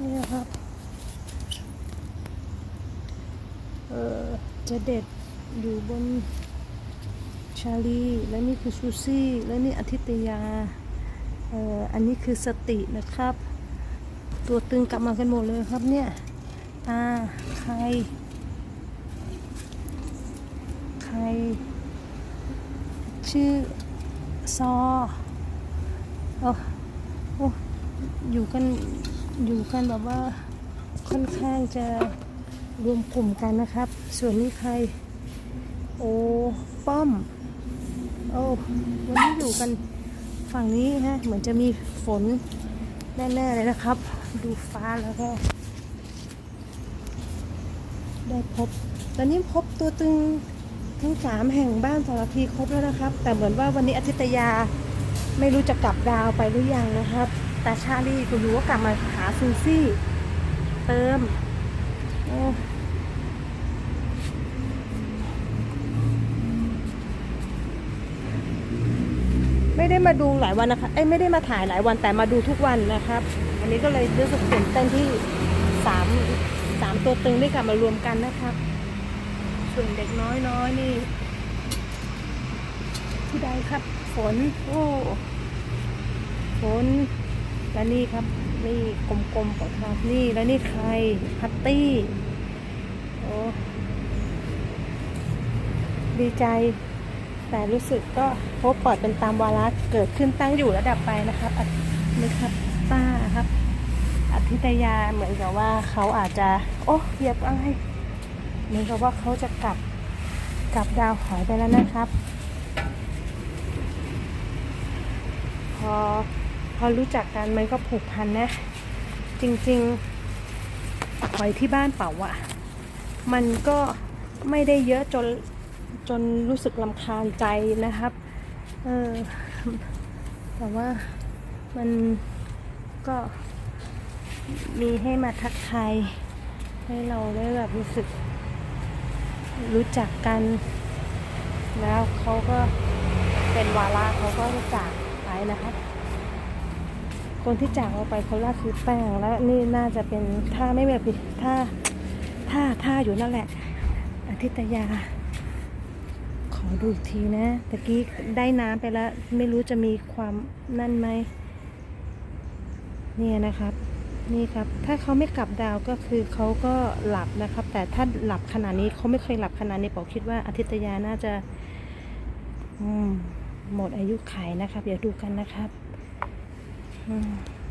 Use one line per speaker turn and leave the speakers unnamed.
นี่ครับ เออจะเด็ดอยู่บนชาลี และนี่คือซูซี่ และนี่อาทิตยา เอออันนี้คือสตินะครับ ตัวตึงกลับมากันหมดเลยครับเนี่ยตาใคร ใคร ชื่อซอโอ้โอ้อยู่กัน อยู่กันแบบว่าค่อนข้างจะรวมกลุ่มกันนะครับ ส่วนนี้ใคร โอ้ป้อม โอ้วันนี้อยู่กันฝั่งนี้ฮะเหมือนจะมีฝนแน่ๆเลยนะครับ ดูฟ้าแล้วก็ ได้พบ ตอนนี้พบตัวตึงทั้งสามแห่งบ้านสารพีครบแล้วนะครับ แต่เหมือนว่าวันนี้อาทิตยาไม่รู้จะกลับดาวไปหรือยังนะครับ แต่ชาลีคุณรู้ว่ากลับมาหาซูซี่ เติมโอ้ไม่ได้มาดูหลายวันนะคะเอ้ไม่ได้มาถ่ายหลายวันแต่มาดูทุกวันนะครับ อันนี้ก็เลยรู้สึกตื่นเต้นที่สามสามตัวตึงได้กลับมารวมกันนะครับ ส่วนเด็กน้อยน้อยนี่ผู้ใดครับ ฝน โอ้ ฝน และนี่ครับ นี่กลมๆของเรานี่และนี่ใครพัตตี้โอ้ดีใจ แต่รู้สึกก็พบปอยเป็นตามวาระเกิดขึ้นตั้งอยู่ระดับไปนะครับอะนี่ครับป้าครับ อธิตยาเหมือนกับว่าเขาอาจจะ โอ้เหยียบอะไรเหมือนกับว่าเขาจะกลับกลับดาวหอยไปแล้วนะครับ พอ พอรู้จักกันมันก็ผูกพันนะ จริงๆหอยที่บ้านเป่าอะมันก็ไม่ได้เยอะจนจนรู้สึกลำคาญใจนะครับเออแต่ว่ามันก็มีให้มาทักทายให้เราได้แบบรู้สึกรู้จักกัน แล้วเขาก็เป็นวาระเขาก็จากไปนะครับ คนที่จากเราไปคนแรกคือแป้งแล้วนี่น่าจะเป็นท่าไม่แบบผิดท่าท่าท่าอยู่นั่นแหละอาทิตยา ขอดูอีกทีนะตะกี้ได้น้ำไปแล้ว ไม่รู้จะมีความนั่นไหมเนี่ยนะครับ นี่ครับ ถ้าเขาไม่กลับดาวก็คือเขาก็หลับนะครับ แต่ถ้าหลับขนาดนี้เขาไม่เคยหลับขนาดนี้ปอคิดว่าอาทิตยาน่าจะอืมหมดอายุไขนะครับ เดี๋ยวดูกันนะครับ 嗯。